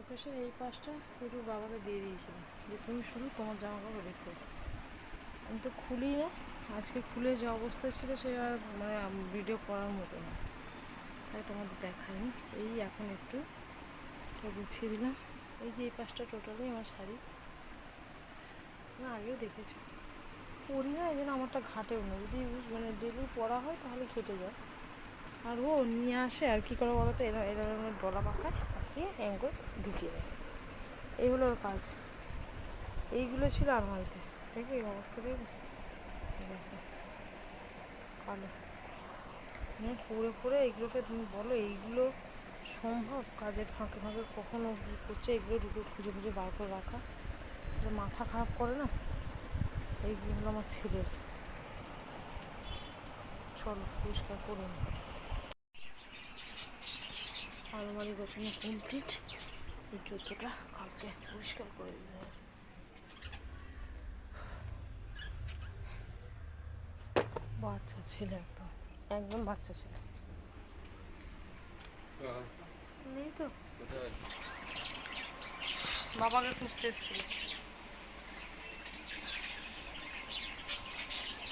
শোকেশের এই পাশটা পুরো বাবাকে দিয়ে দিয়েছিলাম যে তুমি শুধু তোমার জামা কাপড় রেখো আমি তো খুলি না, আজকে খুলে যে অবস্থা ছিল সে আর মানে ভিডিও করার মতো না। তাই তোমাদের দেখাইনি, এই এখন একটু গুছিয়ে দিলাম। এই যে এই পাশটা টোটালি আমার শাড়ি। না, আগেও দেখেছি। পরি না, এই জন্য আমারটা ঘাটেও না যদি মানে ডেলি পরা হয় তাহলে খেটে যায়। আর ও নিয়ে আসে, আর কি করে বলো তো এরা এরা ডলা পাকায় পাকিয়ে এম করে ঢুকিয়ে দেয়। এই হলো ওর কাজ। এইগুলো ছিল আলমারিতে। এই অবস্থা দেখবে কালো। মানে পরে পরে এইগুলোকে তুমি বলো, এইগুলো সম্ভব? কাজের ফাঁকে ফাঁকে কখনো করছে এগুলো ঢুকে খুঁজে খুঁজে বার করে রাখা। মাথা খারাপ করে না? এইগুলো আমার ছেলের। চলো, পরিষ্কার করে আলমারি গোছানো কমপ্লিট এই জুতোটা কালকে পরিষ্কার করে দিতে হবে। বাচ্চা ছেলে একদম একদম বাচ্চা ছেলে। নেই তো? বাবাকে খুঁজতে এসেছিল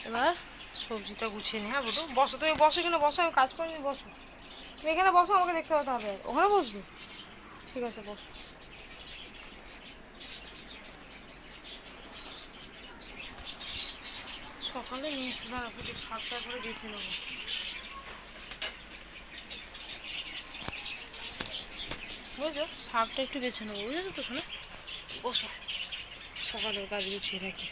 এবার সবজিটা গুছিয়ে নি হ্যাঁ বসো, তুমি বসো এখানে, বসো, আমি কাজ করিনি, বসো। তুমি এখানে বসো, আমাকে দেখতে হতে হবে। ওখানে বসবে? ঠিক আছে, বসো। সকালে নিয়ে এসে করে বেছে নেব। বুঝছ? শাকটা একটু বেছে নেব, বুঝেছ তো শোনো? বসো। সকালের কাজ গুছিয়ে রাখি।